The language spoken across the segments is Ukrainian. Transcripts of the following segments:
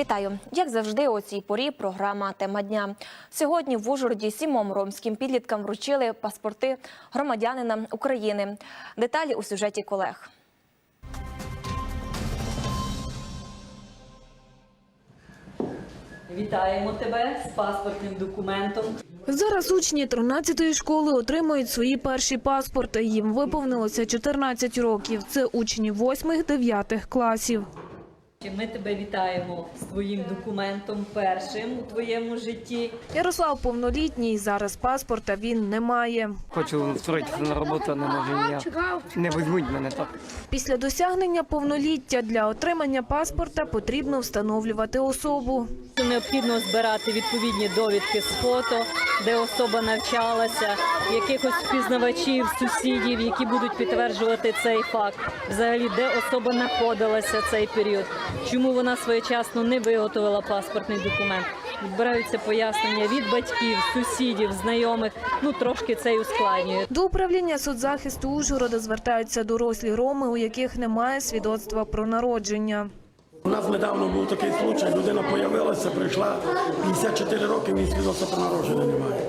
Вітаю! Як завжди, у цій порі програма Тема дня. Сьогодні в Ужгороді сімом ромським підліткам вручили паспорти громадянина України. Деталі у сюжеті колег. Вітаємо тебе з паспортним документом. Зараз учні 13-ї школи отримують свої перші паспорти. Їм виповнилося 14 років. Це учні 8-9 класів. Ми тебе вітаємо з твоїм документом першим у твоєму житті. Ярослав повнолітній, зараз паспорта він не має. Хочу встроїтися на роботу, не можу ніяк. Не візьмуть мене так. Після досягнення повноліття для отримання паспорта потрібно встановлювати особу. Необхідно збирати відповідні довідки з фото, де особа навчалася, якихось впізнавачів, сусідів, які будуть підтверджувати цей факт. Взагалі, де особа знаходилася цей період, чому вона своєчасно не виготовила паспортний документ. Відбираються пояснення від батьків, сусідів, знайомих. Ну трошки це й ускладнює. До управління соцзахисту Ужгорода звертаються дорослі роми, у яких немає свідоцтва про народження. У нас недавно був такий случай, людина появилася, прийшла 54 роки, він свідоцтва про народження немає.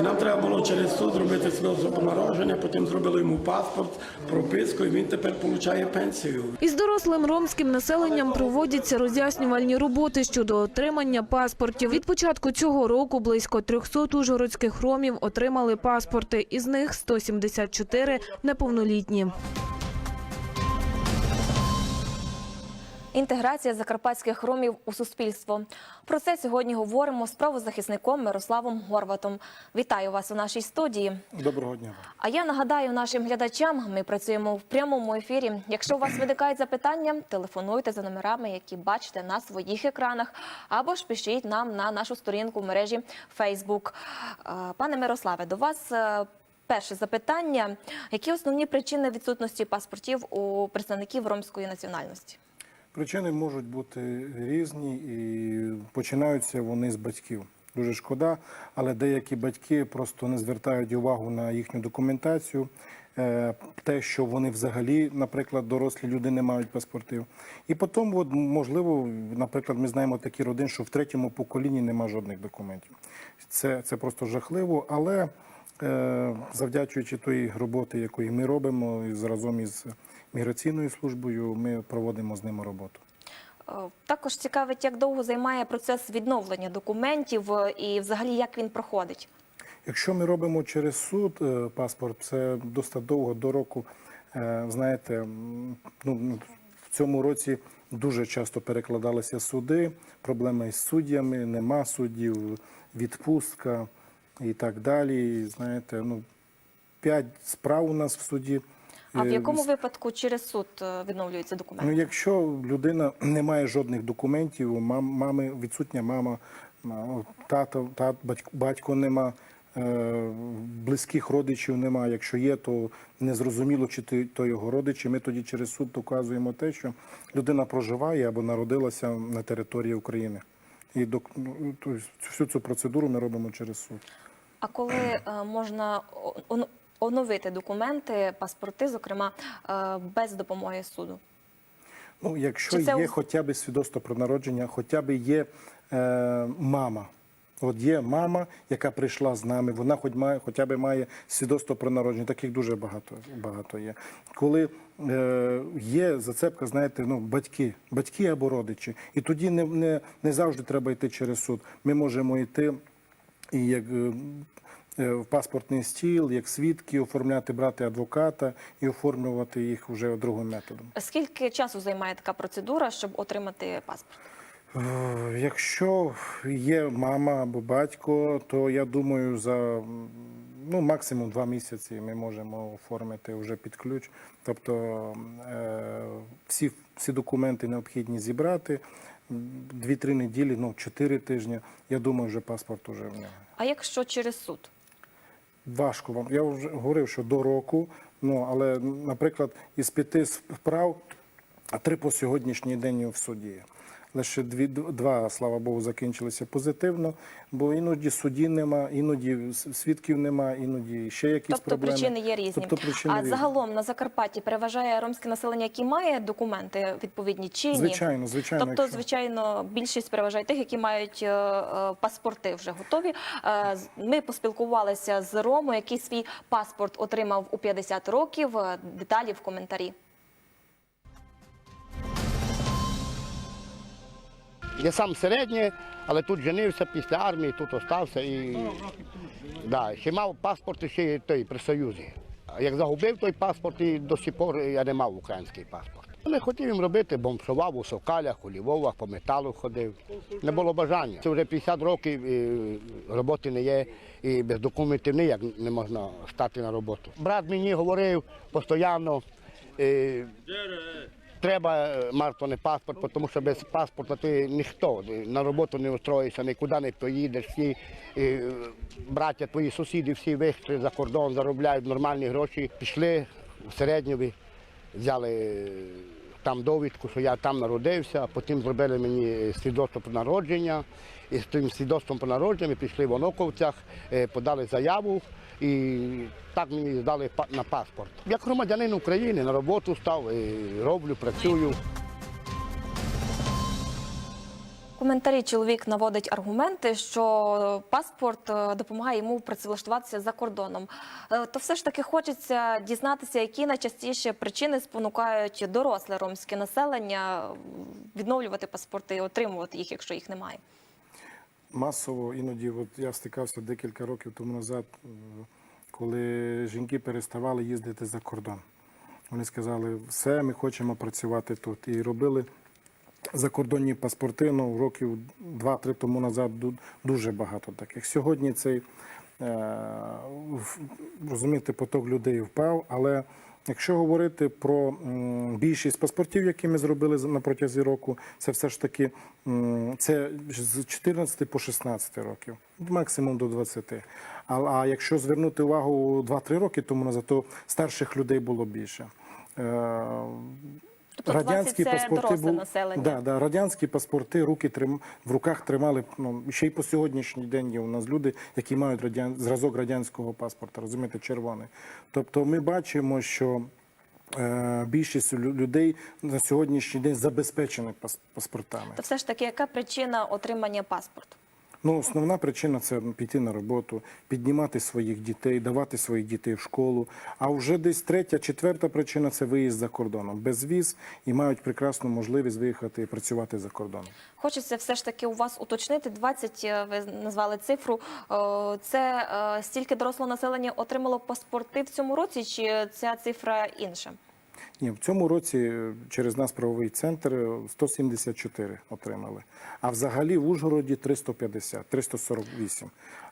І нам треба було через суд зробити свідоцтво народження, потім зробили йому паспорт, прописку, і він тепер отримує пенсію. Із дорослим ромським населенням проводяться роз'яснювальні роботи щодо отримання паспортів. Від початку цього року близько 300 ужгородських ромів отримали паспорти, із них 174 неповнолітні. Інтеграція закарпатських ромів у суспільство. Про це сьогодні говоримо з правозахисником Мирославом Горватом. Вітаю вас у нашій студії. Доброго дня. А я нагадаю нашим глядачам, ми працюємо в прямому ефірі. Якщо у вас виникають запитання, телефонуйте за номерами, які бачите на своїх екранах, або ж пишіть нам на нашу сторінку в мережі Facebook. Пане Мирославе, до вас е, перше запитання: які основні причини відсутності паспортів у представників ромської національності? Причини можуть бути різні і починаються вони з батьків. Дуже шкода, але деякі батьки просто не звертають увагу на їхню документацію, е, те, що вони взагалі, наприклад, дорослі люди не мають паспортів. І потім, от, можливо, наприклад, ми знаємо такі родини, що в третьому поколінні нема жодних документів. Це, це просто жахливо, але е, завдячуючи тої роботи, якої ми робимо, разом із міграційною службою, ми проводимо з ними роботу. Е, Також цікавить, як довго займає процес відновлення документів е, і взагалі як він проходить. Якщо ми робимо через суд е, паспорт, це досить довго до року. Знаєте, ну в цьому році дуже часто перекладалися суди, проблеми із суддями, нема суддів, відпустка і так далі. Знаєте, ну п'ять справ у нас в суді. А в якому випадку через суд е, відновлюються документи? Ну, якщо людина не має жодних документів, у мам- мами відсутня мама, ма- тато, тат, батько, батько нема, е, близьких родичів нема. Якщо є, то незрозуміло, чи ти- то його родичі. Ми тоді через суд доказуємо те, що людина проживає або народилася на території України. І док- ну, всю цю процедуру ми робимо через суд. А коли е, можна оновити документи, паспорти, зокрема, е, без допомоги суду? Ну, якщо Чи це є хоча б свідоцтво про народження, хоча б є е, мама. От є мама, яка прийшла з нами, вона хоч має, хоча б має свідоцтво про народження. Таких дуже багато, багато є. Коли е, є зацепка, знаєте, ну, батьки, батьки або родичі. І тоді не, не, не завжди треба йти через суд. Ми можемо йти і як е, в паспортний стіл, як свідки, оформляти, брати адвоката і оформлювати їх вже другим методом. Скільки часу займає така процедура, щоб отримати паспорт? Е, Якщо є мама або батько, то я думаю, за ну, максимум два місяці ми можемо оформити вже під ключ. Тобто е, всі, всі документи необхідні зібрати. Дві-три неділі, ну чотири тижні. Я думаю, вже паспорт уже в нього. А якщо через суд? Важко вам. Я вже говорив, що до року. Ну але, наприклад, із п'яти справ три по сьогоднішній день в суді. Лише дві, два, слава Богу, закінчилися позитивно, бо іноді судді нема, іноді свідків нема, іноді ще якісь Тобто проблеми. причини є різні. Тобто причини а різні. загалом на Закарпатті переважає ромське населення, яке має документи відповідні чи ні? Звичайно, звичайно. Тобто, якщо- звичайно, більшість переважає тих, які мають е, е, паспорти вже готові. Е, Ми поспілкувалися з Ромою, який свій паспорт отримав у 50 років. Е, Деталі в коментарі. Я сам середній, але тут женився після армії, тут остався і да, ще мав паспорт ще той при Союзі. Як загубив той паспорт, і до сих пор я не мав український паспорт. Не хотів їм робити, бомшував у Сокалях, у Львовах, по металу ходив. Не було бажання. Це вже 50 років і роботи не є, і без документів ніяк не можна стати на роботу. Брат мені говорив постійно. е, Треба е, Мартоне паспорт, тому що без паспорта ти ніхто на роботу не устроїшся, нікуди не поїдеш. Всі е, браття, твої сусіди, всі вийшли за кордон, заробляють нормальні гроші. Пішли в середньові, взяли е, там довідку, що я там народився, а потім зробили мені свідоцтво про народження. З тим свідоцтвом про народження ми пішли в Оноковцях, е, подали заяву і так мені здали на паспорт. Як громадянин України на роботу став, і роблю, працюю. Коментарі чоловік наводить аргументи, що паспорт е, допомагає йому працевлаштуватися за кордоном. Е, То все ж таки хочеться дізнатися, які найчастіше причини спонукають доросле ромське населення відновлювати паспорти отримувати їх, якщо їх немає. Масово іноді, от я стикався декілька років тому назад, е, коли жінки переставали їздити за кордон. Вони сказали, все, ми хочемо працювати тут. І робили закордонні паспорти, ну, років 2-3 тому назад дуже багато таких. Сьогодні цей е, розумієте, поток людей впав, але якщо говорити про більшість паспортів, які ми зробили на протязі року, це все ж таки це з 14 по 16 років, максимум до 20. А, якщо звернути увагу 2-3 роки тому назад, то старших людей було більше. Тобто 20 це доросле населення. Да, да, радянські паспорти руки трим, в руках тримали. Ну, ще й по сьогоднішній день є у нас люди, які мають радян, зразок радянського паспорта, розумієте, червоний. Тобто ми бачимо, що е, більшість лю- людей на сьогоднішній день забезпечені пас- паспортами. То все ж таки, яка причина отримання паспорту? Ну, основна причина це піти на роботу, піднімати своїх дітей, давати своїх дітей в школу. А вже десь третя, четверта причина це виїзд за кордоном. Без віз і мають прекрасну можливість виїхати і працювати за кордоном. Хочеться все ж таки у вас уточнити 20, е, ви назвали цифру. Е, Це е, стільки дорослого населення отримало паспорти в цьому році, чи ця цифра інша? Ні, в цьому році е, через нас правовий центр е, 174 отримали. А взагалі в Ужгороді 350, 348.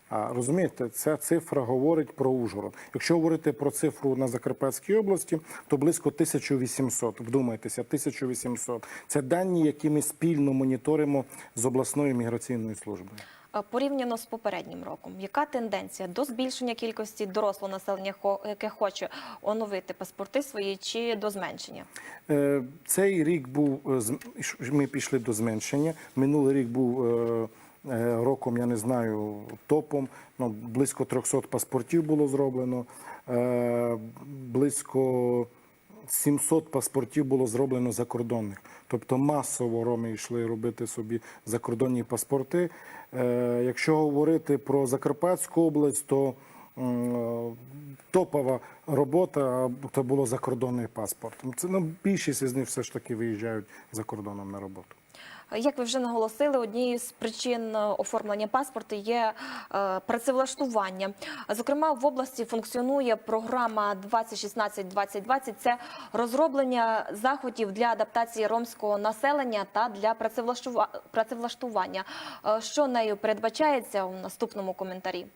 А розумієте, ця цифра говорить про Ужгород. Якщо говорити про цифру на Закарпатській області, то близько 1800. Вдумайтеся, 1800. Це дані, які ми спільно моніторимо з обласною міграційною службою. Е, Порівняно з попереднім роком, яка тенденція до збільшення кількості дорослого населення, яке хоче оновити паспорти свої, чи до зменшення? Е, Цей рік був е, ми пішли до зменшення. Минулий рік був роком, я не знаю, топом. Ну, близько 300 паспортів було зроблено. Близько 700 паспортів було зроблено закордонних. Тобто масово роми йшли робити собі закордонні паспорти. Е, Якщо говорити про Закарпатську область, то топова робота це було закордонний паспорт. Це ну, більшість із них все ж таки виїжджають за кордоном на роботу. Як ви вже наголосили, однією з причин е, оформлення паспорту є е, працевлаштування. Зокрема, в області функціонує програма 2016-2020. Це розроблення заходів для адаптації ромського населення та для працевлаштува- працевлаштування. Е, Що нею передбачається у наступному коментарі?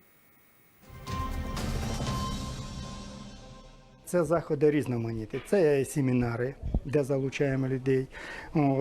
Це заходи різноманітні. Це семінари, де залучаємо людей,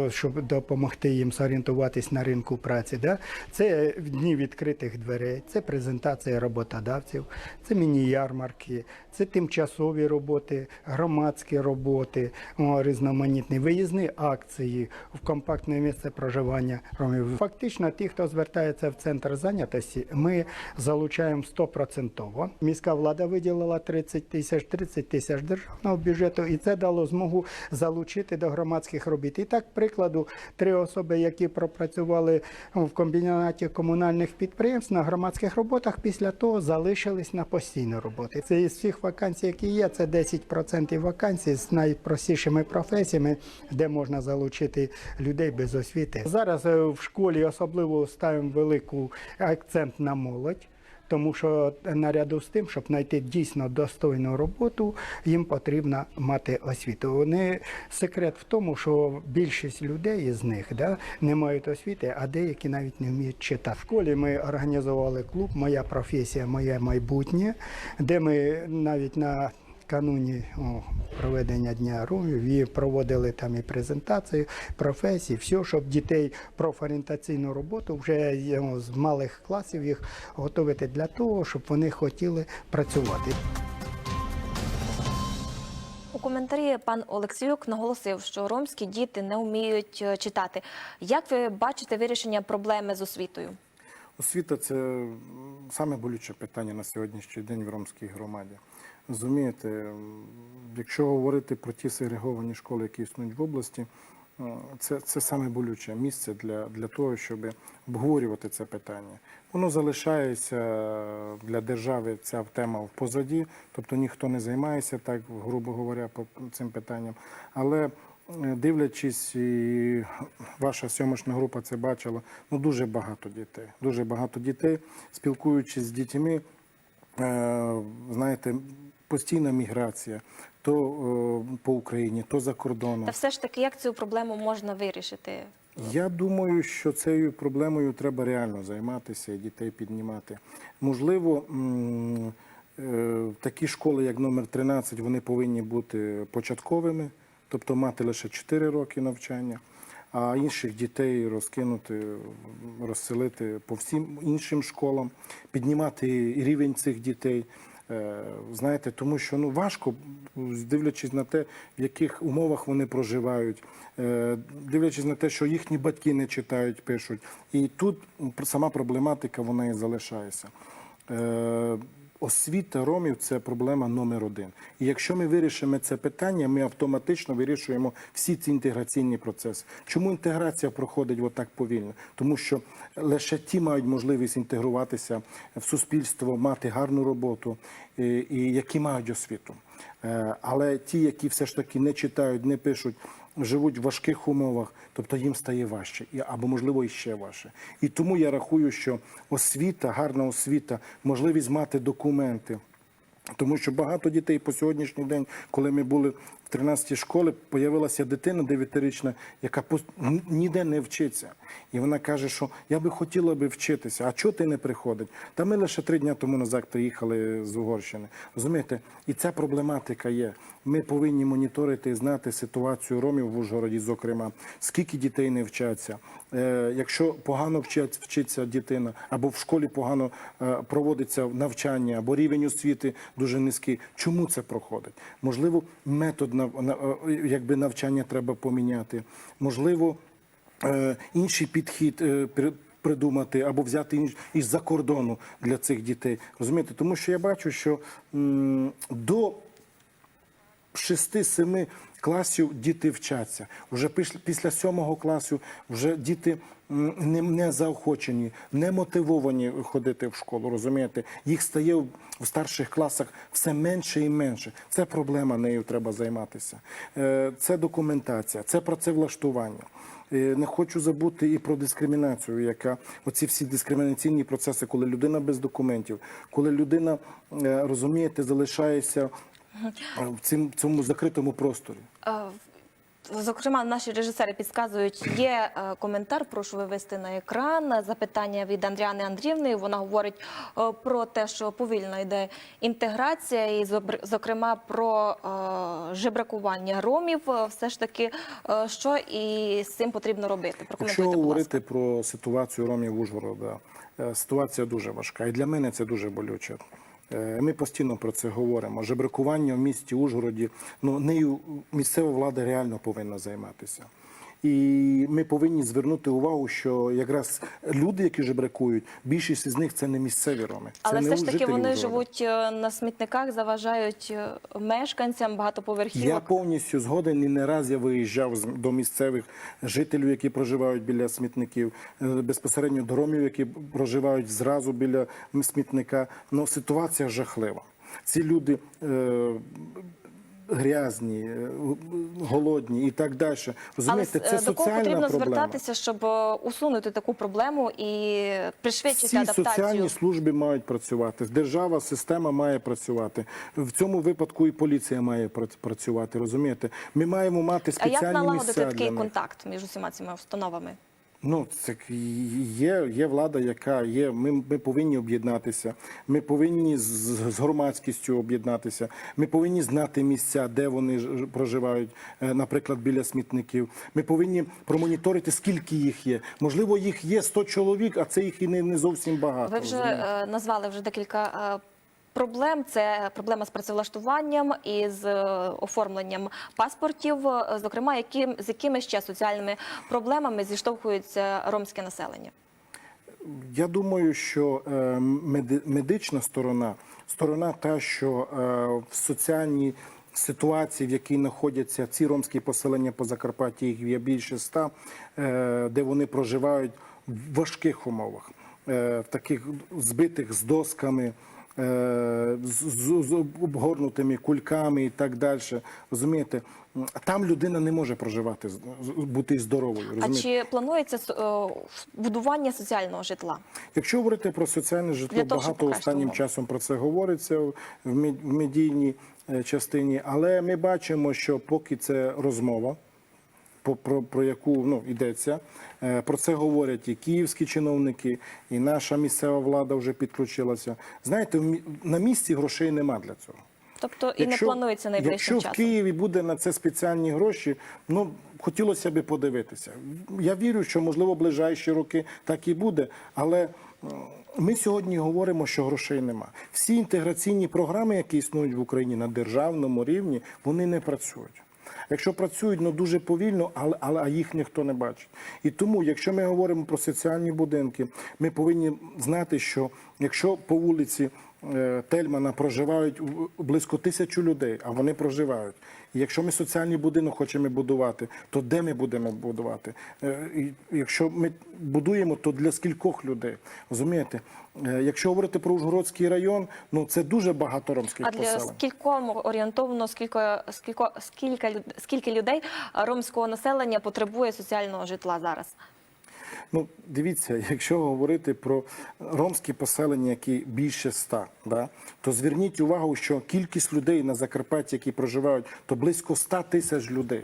щоб допомогти їм зорієнтуватись на ринку праці. Да? Це дні відкритих дверей, це презентація роботодавців, це міні-ярмарки, це тимчасові роботи, громадські роботи, різноманітні виїзні акції в компактне місце проживання ромів. Фактично, ті, хто звертається в центр зайнятості, ми залучаємо 100%. Міська влада виділила 30 тисяч, 30 тисяч державного бюджету, і це дало змогу залучити до громадських робіт. І так, прикладу, три особи, які пропрацювали в комбінаті комунальних підприємств на громадських роботах, після того залишились на постійну роботу. Це із всіх вакансій, які є, це 10% вакансій з найпростішими професіями, де можна залучити людей без освіти. Зараз е, в школі особливо ставимо велику акцент на молодь. Тому що наряду з тим, щоб знайти дійсно достойну роботу, їм потрібно мати освіту. Вони секрет в тому, що більшість людей із них да, не мають освіти, а деякі навіть не вміють читати. В школі ми організували клуб Моя професія, моє майбутнє, де ми навіть на Кануні о, проведення дня ромів і проводили там і презентації професій, все, щоб дітей профорієнтаційну роботу вже ну, з малих класів їх готувати для того, щоб вони хотіли працювати. У коментарі пан Олексіюк наголосив, що ромські діти не вміють е, читати. Як ви бачите вирішення проблеми з освітою? Освіта це саме болюче питання на сьогоднішній день в ромській громаді. Розумієте, якщо говорити про ті сегреговані школи, які існують в області, це, це саме болюче місце для, для того, щоб обговорювати це питання. Воно залишається для держави ця тема в позаді, тобто ніхто не займається так, грубо говоря, по цим питанням. Але дивлячись, і ваша сьомочна група це бачила, ну дуже багато дітей. Дуже багато дітей, спілкуючись з дітьми, е, знаєте, постійна міграція то е, по Україні, то за кордоном. Та все ж таки, як цю проблему можна вирішити? Я думаю, що цією проблемою треба реально займатися і дітей піднімати. Можливо, е, такі школи, як номер 13, вони повинні бути початковими, тобто мати лише 4 роки навчання, а інших дітей розкинути, розселити по всім іншим школам, піднімати рівень цих дітей. Е, Знаєте, тому що ну важко, дивлячись на те, в яких умовах вони проживають, е, дивлячись на те, що їхні батьки не читають, пишуть. І тут сама проблематика вона і залишається. Е, Освіта ромів це проблема номер один. І якщо ми вирішимо це питання, ми автоматично вирішуємо всі ці інтеграційні процеси. Чому інтеграція проходить отак повільно? Тому що лише ті мають можливість інтегруватися в суспільство, мати гарну роботу і, і які мають освіту. Е, Але ті, які все ж таки не читають, не пишуть, живуть в важких умовах, тобто їм стає важче, або можливо і ще важче. І тому я рахую, що освіта, гарна освіта, можливість мати документи. Тому що багато дітей по сьогоднішній день, коли ми були в 13-й школі, появилася дитина 9-річна, яка ніде не вчиться. І вона каже, що я би хотіла би вчитися, а чого ти не приходить? Та ми лише три дні тому назад приїхали з Угорщини. Розумієте? І ця проблематика є. Ми повинні моніторити і знати ситуацію ромів в Ужгороді, зокрема, скільки дітей не вчаться. Е, якщо погано вчиться дитина, або в школі погано е, проводиться навчання, або рівень освіти дуже низький, чому це проходить? Можливо, метод е, якби навчання треба поміняти. Можливо, інший підхід придумати або взяти інш- із-за кордону для цих дітей. Розумієте, тому що я бачу, що до 6-7 класів діти вчаться. Вже після, 7 класу вже діти не, заохочені, не мотивовані ходити в школу. Розумієте, їх стає в, старших класах все менше і менше. Це проблема, нею треба займатися. Е, Це документація, це працевлаштування. Е, Не хочу забути і про дискримінацію, яка оці всі дискримінаційні процеси, коли людина без документів, коли людина е, розумієте, залишається в цим цьому закритому просторі. Зокрема, наші режисери підказують, є е, коментар, прошу вивести на екран. Запитання від Андріани Андрівни. Вона говорить е, про те, що повільно йде інтеграція, і зокрема про е, жебракування ромів. Все ж таки, е, що і з цим потрібно робити? Якщо говорити про ситуацію ромів Ужгорода, ситуація дуже важка. І для мене це дуже болюче. Е, Ми постійно про це говоримо. Жебракування в місті Ужгороді, ну нею місцева влада реально повинна займатися. І ми повинні звернути увагу, що якраз люди, які жебракують, більшість із них це не місцеві роми. Це Але не все ж таки вони Ужгорода. живуть е, на смітниках, заважають е, мешканцям Я повністю згоден і не раз я виїжджав до місцевих жителів, які проживають біля смітників, е, безпосередньо до ромів, які проживають зразу біля смітника. Ну ситуація жахлива. Ці люди. Е, Грязні, е, голодні і так далі. Розумієте, е, це до кого соціальна потрібно проблема. звертатися, щоб е, усунути таку проблему і пришвидшити Всі адаптацію? соціальні служби мають працювати. Держава, система має працювати. В цьому випадку і поліція має пра- працювати. Розумієте? Ми маємо мати А спеціальні як налагодити місця такий них. контакт між усіма цими установами? Ну, це є, є влада, яка є. Ми, ми повинні об'єднатися. Ми повинні з, з громадськістю об'єднатися. Ми повинні знати місця, де вони проживають, е, наприклад, біля смітників. Ми повинні промоніторити, скільки їх є. Можливо, їх є 100 чоловік, а це їх і не, не зовсім багато. Ви вже розумієте? е, назвали вже декілька е, проблем. Це проблема з працевлаштуванням і з е, оформленням паспортів. Е, Зокрема, які, з якими ще соціальними проблемами зіштовхується ромське населення? Я думаю, що е, медична сторона, сторона та, що в соціальній ситуації, в якій знаходяться ці ромські поселення по Закарпатті, їх є більше ста, де вони проживають в важких умовах, в таких збитих з досками. Е, З, обгорнутими кульками і так далі. Розумієте, там людина не може проживати, бути здоровою. А чи планується е, будування соціального житла? Якщо говорити про соціальне житло, того, багато останнім часом про це говориться в мед- медійній е, частині, але ми бачимо, що поки це розмова. По- Про, про яку ну йдеться, Е, про це говорять і київські чиновники, і наша місцева влада вже підключилася. Знаєте, на місці грошей нема для цього. Тобто і не планується найближчим якщо в. Києві буде на це спеціальні гроші, ну хотілося б подивитися. Я вірю, що можливо ближайші роки так і буде, але ми сьогодні говоримо, що грошей нема. Всі інтеграційні програми, які існують в Україні на державному рівні, вони не працюють. Якщо працюють, ну дуже повільно, але, але їх ніхто не бачить. І тому, якщо ми говоримо про соціальні будинки, ми повинні знати, що якщо по вулиці Тельмана проживають близько тисячу людей, а вони проживають. І якщо ми соціальний будинок хочемо будувати, то де ми будемо будувати? Е, і Якщо ми будуємо, то для скількох людей? Розумієте? Е, Якщо говорити про Ужгородський район, ну це дуже багато ромських А для поселень. скільком орієнтовно скільки, скільки, скільки, скільки людей ромського населення потребує соціального житла зараз? Ну, дивіться, якщо говорити про ромські поселення, які більше ста, да, то зверніть увагу, що кількість людей на Закарпатті, які проживають, то близько 100 тисяч людей.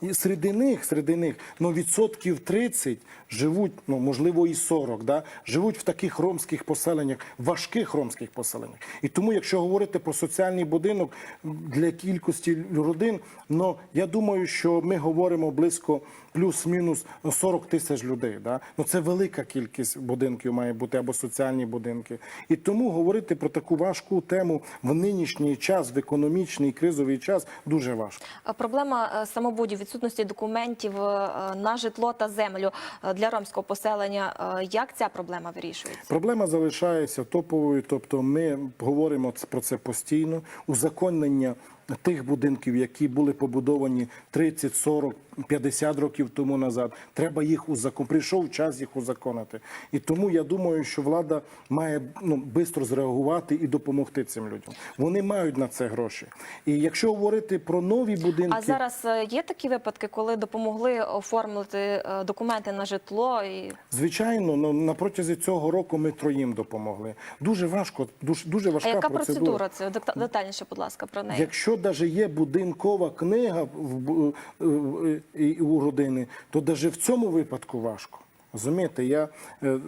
І серед них, серед них, ну, відсотків 30 живуть, ну, можливо, і 40, да, живуть в таких ромських поселеннях, важких ромських поселеннях. І тому, якщо говорити про соціальний будинок для кількості родин, ну, я думаю, що ми говоримо близько плюс-мінус 40 тисяч людей. Да? Ну, це велика кількість будинків має бути або соціальні будинки. І тому говорити про таку важку тему в нинішній час, в економічний кризовий час, дуже важко. Проблема е, самобудів, відсутності документів е, на житло та землю е, для ромського поселення. Е, Як ця проблема вирішується? Проблема залишається топовою, тобто ми говоримо про це постійно. Узаконення тих будинків, які були побудовані 30, 40, 50 років тому назад. Треба їх узаконити. Прийшов час їх узаконити. І тому я думаю, що влада має ну, швидко зреагувати і допомогти цим людям. Вони мають на це гроші. І якщо говорити про нові будинки, А зараз е, є такі випадки, коли допомогли оформити е, документи на житло і звичайно, ну, на протязі цього року ми троїм допомогли. Дуже важко, дуже, дуже а яка процедура. процедура? Це детальніше, будь ласка, про неї. Якщо навіть є будинкова книга в, е, і у родини, то навіть в цьому випадку важко. Розумієте, я, е,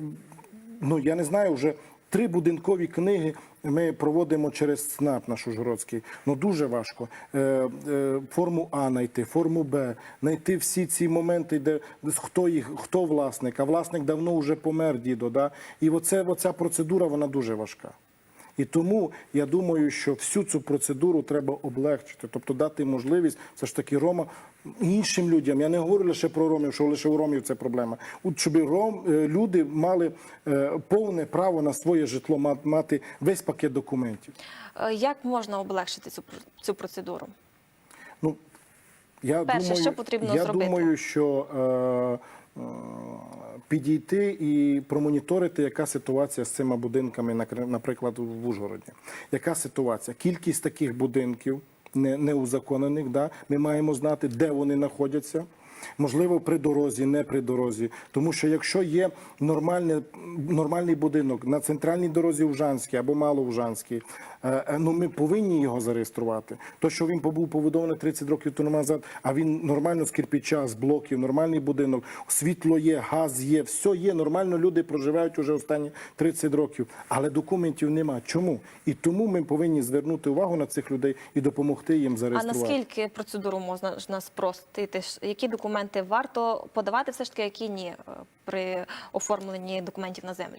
ну, я не знаю, вже три будинкові книги ми проводимо через СНАП наш Ужгородський. Ну дуже важко. Е, е, форму А знайти, форму Б, знайти всі ці моменти, де хто їх, хто власник, а власник давно вже помер, дідо. Да? І оце, оця процедура вона дуже важка. І тому я думаю, що всю цю процедуру треба облегчити, тобто дати можливість все ж таки Рома іншим людям. Я не говорю лише про ромів, що лише у ромів це проблема. От щоб ром е, люди мали е, повне право на своє житло, ма- мати весь пакет документів. Е, Як можна облегшити цю цю процедуру? Ну я Перше, думаю, що потрібно я зробити? думаю, що е, підійти і промоніторити, яка ситуація з цими будинками, наприклад, в Ужгороді. Яка ситуація? Кількість таких будинків не, неузаконених, да? ми маємо знати, де вони знаходяться. Можливо, при дорозі, не при дорозі. Тому що якщо є нормальний, нормальний будинок на центральній дорозі Ужанській або Малоужанській, е, е, ну ми повинні його зареєструвати. То, що він побув побудований 30 років тому назад, а він нормально з кирпича, з блоків, нормальний будинок, світло є, газ є, все є. Нормально люди проживають уже останні 30 років, але документів нема. Чому? І тому ми повинні звернути увагу на цих людей і допомогти їм А зареєструвати. наскільки процедуру можна спростити? Які документи варто подавати, все ж таки, які ні е, при оформленні документів на землю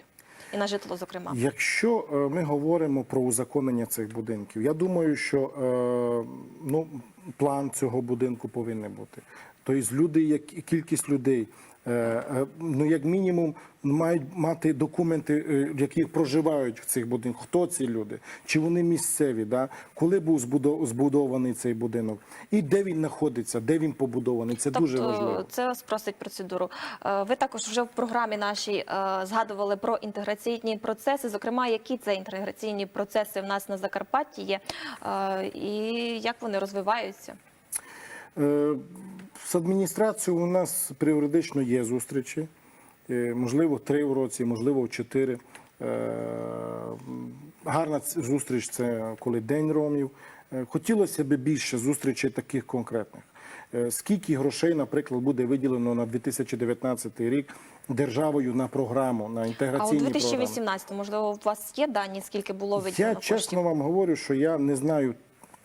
і на житло, зокрема? Якщо е, ми говоримо про узаконення цих будинків, я думаю, що е, ну, план цього будинку повинен бути. Тобто люди, як кількість людей, ну як мінімум, мають мати документи, е, в яких проживають в цих будинках. Хто ці люди? Чи вони місцеві? Да? Коли був збудо- збудований цей будинок? І де він знаходиться, де він побудований? Це дуже важливо. Тобто це спростить процедуру. Е, Ви також вже в програмі нашій е, згадували про інтеграційні процеси. Зокрема, які це інтеграційні процеси в нас на Закарпатті є, е, і як вони розвиваються? Е, З адміністрацією у нас періодично є зустрічі, Е, можливо, три в році, можливо, чотири. Е, Гарна зустріч це коли День ромів. Хотілося б більше зустрічей таких конкретних. Скільки грошей, наприклад, буде виділено на 2019 рік державою на програму, на А у інтеграційні програми? можливо, у вас є дані, скільки було виділено Я коштів? чесно вам говорю, що я не знаю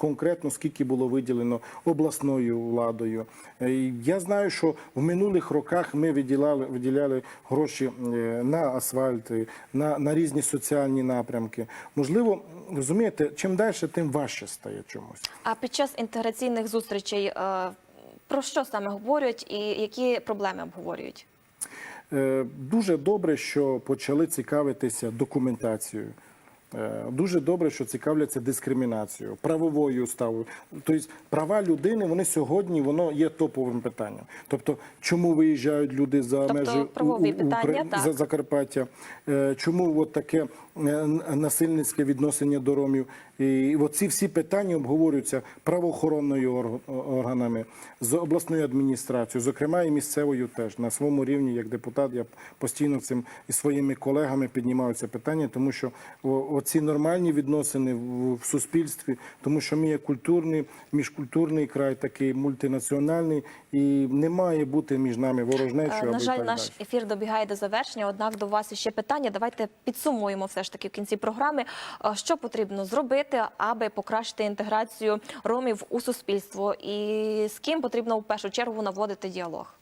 конкретно, скільки було виділено обласною владою. Е, Я знаю, що в минулих роках ми виділяли, виділяли гроші е, на асфальт, е, на, на різні соціальні напрямки. Можливо, розумієте, чим далі, тим важче стає чомусь. А під час інтеграційних зустрічей про що саме говорять і які проблеми обговорюють? Дуже добре, що почали цікавитися документацією. Е, Дуже добре, що цікавляться дискримінацією, правовою ставою. Тобто права людини вони сьогодні воно є топовим питанням. Тобто, чому виїжджають люди за Тобто межі У- У- питання, у, за Закарпаття? Е, Чому от таке насильницьке відношення до ромів? І оці всі питання обговорюються правоохоронною органами, з обласною адміністрацією, зокрема і місцевою теж на своєму рівні, як депутат, я постійно цим і своїми колегами піднімаю це питання, тому що оці нормальні відносини в, суспільстві, тому що ми є культурний, міжкультурний край, такий мультинаціональний, і не має бути між нами ворожнечі. Е, На жаль, наш далі. ефір добігає до завершення. Однак до вас ще питання. Давайте підсумуємо все ж таки в кінці програми, е, що потрібно зробити, аби покращити інтеграцію ромів у суспільство, і з ким потрібно в першу чергу наводити діалог.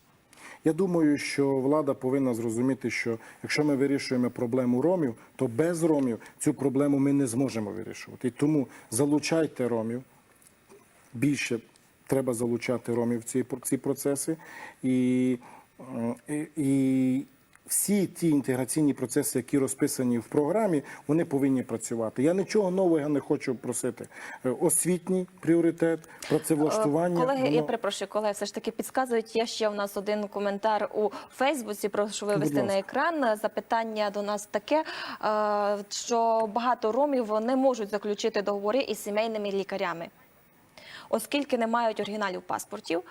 Я думаю, що влада повинна зрозуміти, що якщо ми вирішуємо проблему ромів, то без ромів цю проблему ми не зможемо вирішувати. І тому залучайте ромів. Більше треба залучати ромів в ці, ці процеси. І, і, і всі ті інтеграційні процеси, які розписані в програмі, вони повинні працювати. Я нічого нового не хочу просити. Е, Освітній пріоритет, працевлаштування. Колеги, я воно- перепрошую, колеги, все ж таки підказують. Є ще у нас один коментар у Фейсбуці. Прошу вивести на екран. Запитання до нас таке, е, що багато ромів не можуть заключити договори із сімейними лікарями, оскільки не мають оригіналів паспортів.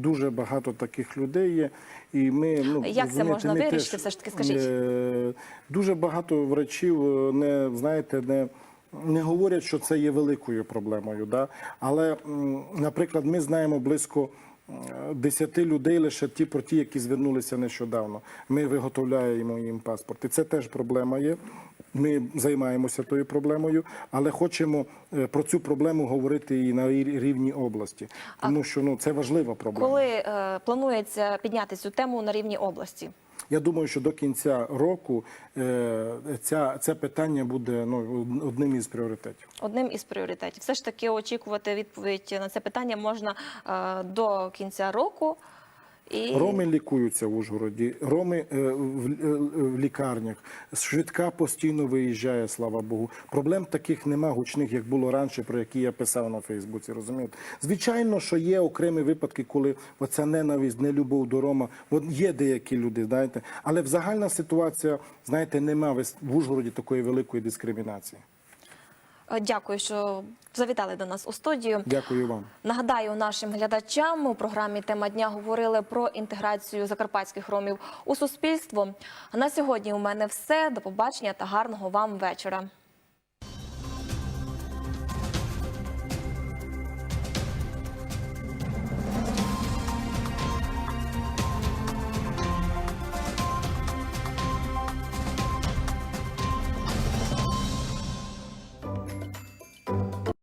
Дуже багато таких людей є, і ми ну Як це можна ми вирішити, теж, все ж таки, скажіть? е, Дуже багато врачів е, не знаєте, не не говорять, що це є великою проблемою. Да? Але, наприклад, ми знаємо близько. М, 10 людей лише ті про ті, які звернулися нещодавно. Ми виготовляємо їм паспорт. І це теж проблема є. Ми займаємося тою проблемою, але хочемо е, про цю проблему говорити і на рі- рівні області, тому що ну це важлива проблема. Коли е, планується підняти цю тему на рівні області? Я думаю, що до кінця року е, ця, це питання буде ну, одним із пріоритетів. Одним із пріоритетів. Все ж таки очікувати відповідь на це питання можна е, до кінця року. І... Роми лікуються в Ужгороді, роми е, в, е, в лікарнях. Швидка постійно виїжджає, слава Богу. Проблем таких нема гучних, як було раніше, про які я писав на Фейсбуці. Розумієте? Звичайно, що є окремі випадки, коли оця ненависть, нелюбов до Рома. От є деякі люди, знаєте, але в загальна ситуація, знаєте, нема в Ужгороді такої великої дискримінації. Е, Дякую, що завітали до нас у студію. Дякую вам. Нагадаю нашим глядачам у програмі Тема дня говорили про інтеграцію закарпатських ромів у суспільство. На сьогодні у мене все. До побачення та гарного вам вечора.